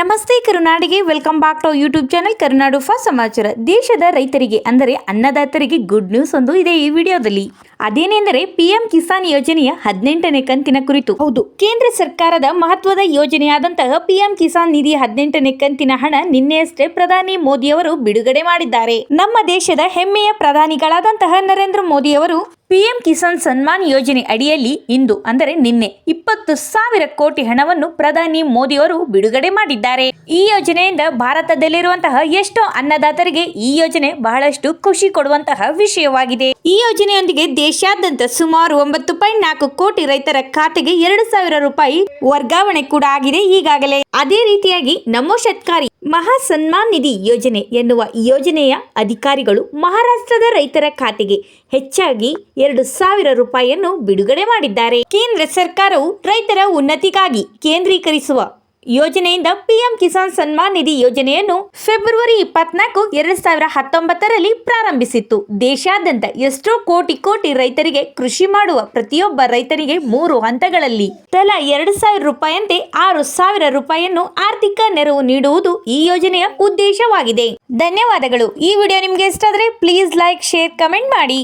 ನಮಸ್ತೆ ಕರುನಾಡಿಗೆ welcome back to YouTube channel Karunadu for ಸಮಾಚಾರ. ದೇಶದ ರೈತರಿಗೆ, ಅಂದರೆ ಅನ್ನದಾತರಿಗೆ ಗುಡ್ ನ್ಯೂಸ್ ಒಂದು ಇದೆ ಈ ವಿಡಿಯೋದಲ್ಲಿ ಅದೇನೆಂದರೆ ಪಿಎಂ ಕಿಸಾನ್ ಯೋಜನೆಯ ಹದಿನೆಂಟನೇ ಕಂತಿನ ಕುರಿತು. ಹೌದು, ಕೇಂದ್ರ ಸರ್ಕಾರದ ಮಹತ್ವದ ಯೋಜನೆಯಾದಂತಹ ಪಿಎಂ ಕಿಸಾನ್ ನಿಧಿ ಹದಿನೆಂಟನೇ ಕಂತಿನ ಹಣ ನಿನ್ನೆಯಷ್ಟೇ ಪ್ರಧಾನಿ ಮೋದಿ ಅವರು ಬಿಡುಗಡೆ ಮಾಡಿದ್ದಾರೆ. ನಮ್ಮ ದೇಶದ ಹೆಮ್ಮೆಯ ಪ್ರಧಾನಿಗಳಾದಂತಹ ನರೇಂದ್ರ ಮೋದಿ ಅವರು ಪಿಎಂ ಕಿಸಾನ್ ಸನ್ಮಾನ್ ಯೋಜನೆ ಅಡಿಯಲ್ಲಿ ಇಂದು, ಅಂದರೆ ನಿನ್ನೆ, ಇಪ್ಪತ್ತು ಸಾವಿರ ಕೋಟಿ ಹಣವನ್ನು ಪ್ರಧಾನಿ ಮೋದಿ ಅವರು ಬಿಡುಗಡೆ ಮಾಡಿದ್ದಾರೆ. ಈ ಯೋಜನೆಯಿಂದ ಭಾರತದಲ್ಲಿರುವಂತಹ ಎಷ್ಟೋ ಅನ್ನದಾತರಿಗೆ ಈ ಯೋಜನೆ ಬಹಳಷ್ಟು ಖುಷಿ ಕೊಡುವಂತಹ ವಿಷಯವಾಗಿದೆ. ಈ ಯೋಜನೆಯೊಂದಿಗೆ ದೇಶಾದ್ಯಂತ ಸುಮಾರು ಒಂಬತ್ತು ಪಾಯಿಂಟ್ ನಾಲ್ಕು ಕೋಟಿ ರೈತರ ಖಾತೆಗೆ ಎರಡು ಸಾವಿರ ರೂಪಾಯಿ ವರ್ಗಾವಣೆ ಕೂಡ ಆಗಿದೆ ಈಗಾಗಲೇ. ಅದೇ ರೀತಿಯಾಗಿ ನಮೋ ಶತ್ಕಾರಿ ಮಹಾ ಸನ್ಮಾನ್ ನಿಧಿ ಯೋಜನೆ ಎನ್ನುವ ಯೋಜನೆಯ ಅಧಿಕಾರಿಗಳು ಮಹಾರಾಷ್ಟ್ರದ ರೈತರ ಖಾತೆಗೆ ಹೆಚ್ಚಾಗಿ ಎರಡು ಸಾವಿರ ರೂಪಾಯಿಯನ್ನು ಬಿಡುಗಡೆ ಮಾಡಿದ್ದಾರೆ. ಕೇಂದ್ರ ಸರ್ಕಾರವು ರೈತರ ಉನ್ನತಿಗಾಗಿ ಕೇಂದ್ರೀಕರಿಸುವ ಯೋಜನೆಯಿಂದ ಪಿಎಂ ಕಿಸಾನ್ ಸನ್ಮಾನ್ ನಿಧಿ ಯೋಜನೆಯನ್ನು ಫೆಬ್ರವರಿ ಇಪ್ಪತ್ನಾಲ್ಕು, ಎರಡ್ ಸಾವಿರ ಹತ್ತೊಂಬತ್ತರಲ್ಲಿ ಪ್ರಾರಂಭಿಸಿತ್ತು. ದೇಶಾದ್ಯಂತ ಎಷ್ಟೋ ಕೋಟಿ ಕೋಟಿ ರೈತರಿಗೆ ಕೃಷಿ ಮಾಡುವ ಪ್ರತಿಯೊಬ್ಬ ರೈತರಿಗೆ ಮೂರು ಹಂತಗಳಲ್ಲಿ. ತಲಾ ಎರಡು ಸಾವಿರ ರೂಪಾಯಿಯಂತೆ ಆರು ಸಾವಿರ ರೂಪಾಯಿಯನ್ನು ಆರ್ಥಿಕ ನೆರವು ನೀಡುವುದು ಈ ಯೋಜನೆಯ ಉದ್ದೇಶವಾಗಿದೆ. ಧನ್ಯವಾದಗಳು. ಈ ವಿಡಿಯೋ ನಿಮಗೆ ಇಷ್ಟ ಆದರೆ ಪ್ಲೀಸ್ ಲೈಕ್, ಶೇರ್, ಕಮೆಂಟ್ ಮಾಡಿ.